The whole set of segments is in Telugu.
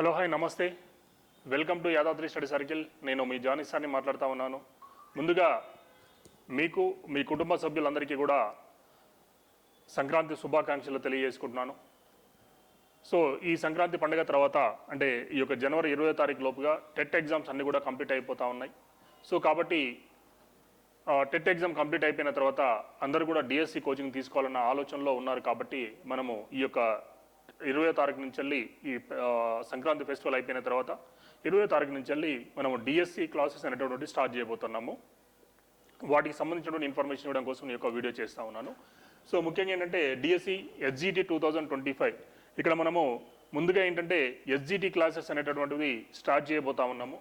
హలో హాయ్ నమస్తే. Welcome to Yadadri study circle. నేను మీ జానీ మాట్లాడుతూ ఉన్నాను. ముందుగా మీకు మీ కుటుంబ సభ్యులందరికీ కూడా సంక్రాంతి శుభాకాంక్షలు తెలియజేసుకుంటున్నాను. సో ఈ సంక్రాంతి పండుగ తర్వాత అంటే ఈ యొక్క జనవరి ఇరవై తారీఖు లోపుగా టెట్ ఎగ్జామ్స్ అన్నీ కూడా కంప్లీట్ అయిపోతూ ఉన్నాయి. సో కాబట్టి టెట్ ఎగ్జామ్ కంప్లీట్ అయిపోయిన తర్వాత అందరూ కూడా డిఎస్సి కోచింగ్ తీసుకోవాలన్న ఆలోచనలో ఉన్నారు కాబట్టి మనము ఈ యొక్క ఇరవై తారీఖు నుంచి వెళ్ళి ఈ సంక్రాంతి ఫెస్టివల్ అయిపోయిన తర్వాత ఇరవై తారీఖు నుంచి వెళ్ళి మనము డిఎస్సి క్లాసెస్ అనేటువంటి స్టార్ట్ చేయబోతున్నాము. వాటికి సంబంధించినటువంటి ఇన్ఫర్మేషన్ ఇవ్వడం కోసం నేను ఒక వీడియో చేస్తూ ఉన్నాను. సో ముఖ్యంగా ఏంటంటే DSC SGT two thousand twenty five ఇక్కడ మనము ముందుగా ఏంటంటే ఎస్జిటి క్లాసెస్ అనేటటువంటిది స్టార్ట్ చేయబోతా ఉన్నాము.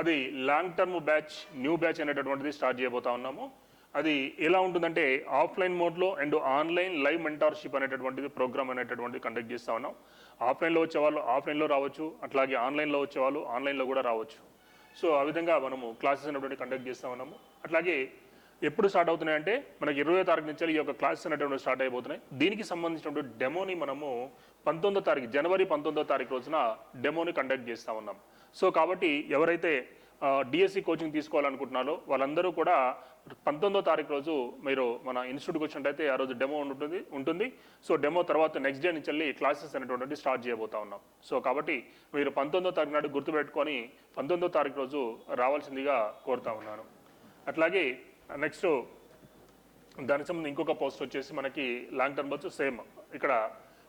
అది long term batch new batch అనేటటువంటిది స్టార్ట్ చేయబోతా ఉన్నాము. అది ఎలా ఉంటుందంటే ఆఫ్లైన్ మోడ్లో అండ్ ఆన్లైన్ లైవ్ మెంటార్షిప్ అనేటటువంటిది ప్రోగ్రామ్ అనేటటువంటిది కండక్ట్ చేస్తూ ఉన్నాం. ఆఫ్లైన్లో వచ్చేవాళ్ళు ఆఫ్లైన్లో రావచ్చు అట్లాగే ఆన్లైన్లో వచ్చేవాళ్ళు ఆన్లైన్లో కూడా రావచ్చు. సో ఆ విధంగా మనము క్లాసెస్ అనేటువంటి కండక్ట్ చేస్తూ ఉన్నాము. అట్లాగే ఎప్పుడు స్టార్ట్ అవుతున్నాయంటే మనకి ఇరవై తారీఖు నుంచి ఈ యొక్క క్లాసెస్ అనేటువంటి స్టార్ట్ అయిపోతున్నాయి. దీనికి సంబంధించినటువంటి డెమోని మనము పంతొమ్మిదో తారీఖు జనవరి పంతొమ్మిదో తారీఖు రోజున డెమోని కండక్ట్ చేస్తూ ఉన్నాం. సో కాబట్టి ఎవరైతే డిఎస్సి కోచింగ్ తీసుకోవాలనుకుంటున్నారో వాళ్ళందరూ కూడా పంతొమ్మిదో తారీఖు రోజు మీరు మన ఇన్స్టిట్యూట్కి వచ్చినట్టయితే ఆ రోజు డెమో ఉంటుంది ఉంటుంది. సో డెమో తర్వాత నెక్స్ట్ డే నుంచి వెళ్ళి క్లాసెస్ అనేటువంటి స్టార్ట్ చేయబోతా ఉన్నాం. సో కాబట్టి మీరు పంతొమ్మిదో తారీఖు నాడు గుర్తుపెట్టుకొని పంతొమ్మిదో తారీఖు రోజు రావాల్సిందిగా కోరుతా ఉన్నాను. అట్లాగే నెక్స్ట్ దానికి సంబంధించి ఇంకొక పోస్ట్ వచ్చేసి మనకి లాంగ్ టర్మ్ వచ్చి సేమ్ ఇక్కడ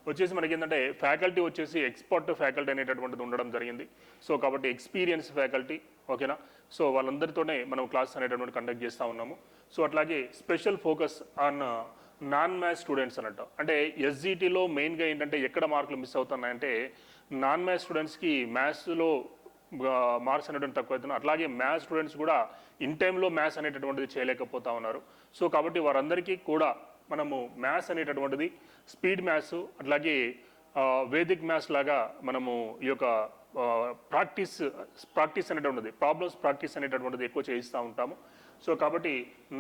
వచ్చేసి మనకి ఏంటంటే ఫ్యాకల్టీ వచ్చేసి ఎక్స్పర్ట్ ఫ్యాకల్టీ అనేటటువంటిది ఉండడం జరిగింది. సో కాబట్టి ఎక్స్పీరియన్స్ ఫ్యాకల్టీ ఓకేనా సో వాళ్ళందరితోనే మనం క్లాస్ అనేటటువంటి కండక్ట్ చేస్తూ ఉన్నాము. సో అట్లాగే special focus on non maths students అన్నట్టు. అంటే ఎస్జిటిలో మెయిన్గా ఏంటంటే ఎక్కడ మార్కులు మిస్ అవుతున్నాయంటే నాన్ మ్యాథ్స్ స్టూడెంట్స్కి మ్యాథ్స్లో మార్క్స్ అనేటువంటి తక్కువ అవుతున్నాయి అట్లాగే మ్యాథ్స్ స్టూడెంట్స్ కూడా ఇన్ టైంలో మ్యాథ్స్ అనేటటువంటిది చేయలేకపోతా ఉన్నారు. సో కాబట్టి వారందరికీ కూడా మనము మ్యాథ్స్ అనేటటువంటిది స్పీడ్ మ్యాథ్స్ అట్లాగే వేదిక్ మ్యాథ్స్ లాగా మనము ఈ యొక్క ప్రాక్టీస్ ప్రాక్టీస్ అనేటువంటిది ప్రాబ్లమ్స్ ప్రాక్టీస్ అనేటటువంటిది ఎక్కువ చేయిస్తూ ఉంటాము. సో కాబట్టి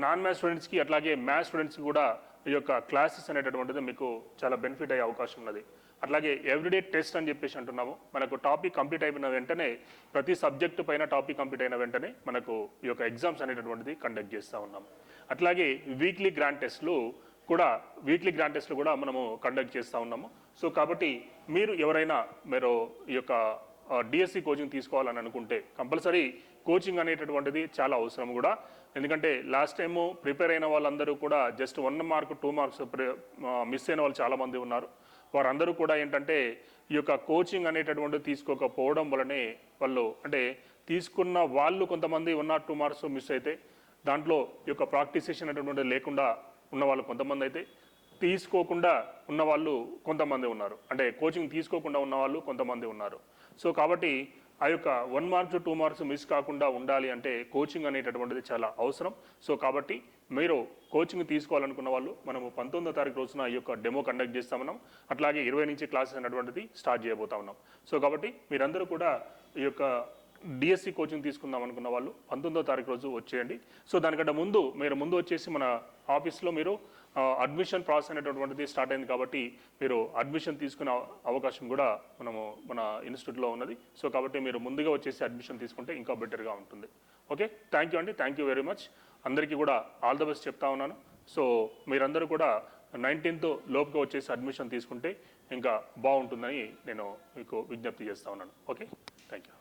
నాన్ మ్యాథ్స్ స్టూడెంట్స్కి అట్లాగే మ్యాథ్స్ స్టూడెంట్స్కి కూడా ఈ యొక్క క్లాసెస్ అనేటటువంటిది మీకు చాలా బెనిఫిట్ అయ్యే అవకాశం ఉన్నది. అట్లాగే ఎవ్రీడే టెస్ట్ అని చెప్పేసి అంటున్నాము. మనకు టాపిక్ కంప్లీట్ అయిపోయిన వెంటనే ప్రతి సబ్జెక్టు పైన టాపిక్ కంప్లీట్ అయిన వెంటనే మనకు ఈ యొక్క ఎగ్జామ్స్ అనేటటువంటిది కండక్ట్ చేస్తూ ఉన్నాము. అట్లాగే వీక్లీ గ్రాండ్ టెస్ట్లు కూడా వీక్లీ గ్రాండ్ టెస్ట్లు కూడా మనము కండక్ట్ చేస్తూ ఉన్నాము. సో కాబట్టి మీరు ఎవరైనా మీరు ఈ యొక్క డిఎస్సి కోచింగ్ తీసుకోవాలని అనుకుంటే కంపల్సరీ కోచింగ్ అనేటటువంటిది చాలా అవసరం కూడా. ఎందుకంటే లాస్ట్ టైము ప్రిపేర్ అయిన వాళ్ళందరూ కూడా just one mark two marks miss అయిన వాళ్ళు చాలామంది ఉన్నారు. వారందరూ కూడా ఏంటంటే ఈ యొక్క కోచింగ్ అనేటటువంటిది తీసుకోకపోవడం వలనే వాళ్ళు అంటే తీసుకున్న వాళ్ళు కొంతమంది one or two marks miss అయితే దాంట్లో ఈ యొక్క ప్రాక్టీసేషన్ అనేటువంటిది లేకుండా ఉన్న వాళ్ళు కొంతమంది అయితే తీసుకోకుండా ఉన్నవాళ్ళు కొంతమంది ఉన్నారు. అంటే కోచింగ్ తీసుకోకుండా ఉన్న వాళ్ళు కొంతమంది ఉన్నారు. సో కాబట్టి ఆ యొక్క one marks two marks miss కాకుండా ఉండాలి అంటే కోచింగ్ అనేటటువంటిది చాలా అవసరం. సో కాబట్టి మీరు కోచింగ్ తీసుకోవాలనుకున్న వాళ్ళు మనము పంతొమ్మిదో తారీఖు రోజున ఈ యొక్క డెమో కండక్ట్ చేస్తా ఉన్నాం. అట్లాగే ఇరవై నుంచి క్లాసెస్ అనేటువంటిది స్టార్ట్ చేయబోతా ఉన్నాం. సో కాబట్టి మీరందరూ కూడా ఈ యొక్క డిఎస్సి కోచింగ్ తీసుకుందాం అనుకున్న వాళ్ళు పంతొమ్మిదో తారీఖు రోజు వచ్చేయండి. సో దానికంటే ముందు మీరు ముందు వచ్చేసి మన ఆఫీస్లో మీరు అడ్మిషన్ ప్రాసెస్ అనేటటువంటిది స్టార్ట్ అయింది కాబట్టి మీరు అడ్మిషన్ తీసుకునే అవకాశం కూడా మనము మన ఇన్స్టిట్యూట్లో ఉన్నది. సో కాబట్టి మీరు ముందుగా వచ్చేసి అడ్మిషన్ తీసుకుంటే ఇంకా బెటర్గా ఉంటుంది. ఓకే థ్యాంక్ యూ అండి. థ్యాంక్ యూ వెరీ మచ్ అందరికీ కూడా ఆల్ ద బెస్ట్ చెప్తా ఉన్నాను. సో మీరందరూ కూడా నైన్టీన్త్ లోపుగా వచ్చేసి అడ్మిషన్ తీసుకుంటే ఇంకా బాగుంటుందని నేను మీకు విజ్ఞప్తి చేస్తా ఉన్నాను. Okay thank you